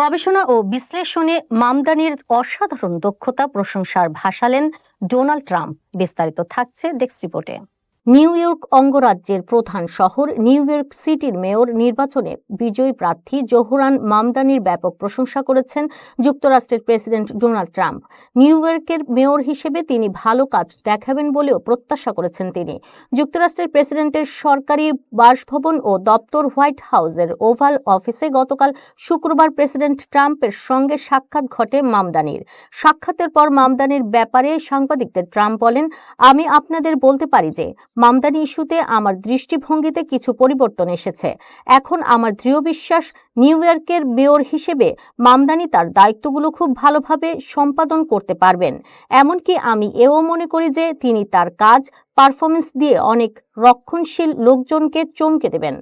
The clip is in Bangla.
গবেষণা ও বিশ্লেষণে মামদানির অসাধারণ দক্ষতা প্রশংসার ভাসালেন ডোনাল্ড ট্রাম্প। বিস্তারিত থাকছে ডেক্স রিপোর্টে। নিউ ইয়র্ক অঙ্গরাজ্যের প্রধান শহর, নিউ ইয়র্ক সিটির মেয়র নির্বাচনে বিজয়ী প্রার্থী জোহরান মামদানির ব্যাপক প্রশংসা করেছেন যুক্তরাষ্ট্রের প্রেসিডেন্ট ডোনাল্ড ট্রাম্প। নিউ ইয়র্কের মেয়র হিসেবে তিনি ভালো কাজ দেখাবেন বলেও প্রত্যাশা করেছেন তিনি। যুক্তরাষ্ট্রের প্রেসিডেন্টের সরকারি বাসভবন ও দপ্তর হোয়াইট হাউসের ওভাল অফিসে গতকাল শুক্রবার প্রেসিডেন্ট ট্রাম্পের সঙ্গে সাক্ষাৎ ঘটে মামদানির। সাক্ষাতের পর মামদানির ব্যাপারে সাংবাদিকদের ট্রাম্প বলেন, আমি আপনাদের বলতে পারি যে মামদানি ইস্যুতে আমার দৃষ্টিভঙ্গিতে কিছু পরিবর্তন এসেছে। এখন আমার দৃঢ় বিশ্বাস নিউ ইয়র্কের মেয়র হিসেবে মামদানি তার দায়িত্বগুলো খুব ভালোভাবে সম্পাদন করতে পারবেন। এমনকি আমি এও মনে করি যে তিনি তার কাজ পারফরমেন্স দিয়ে অনেক রক্ষণশীল লোকজনকে চমকে দেবেন।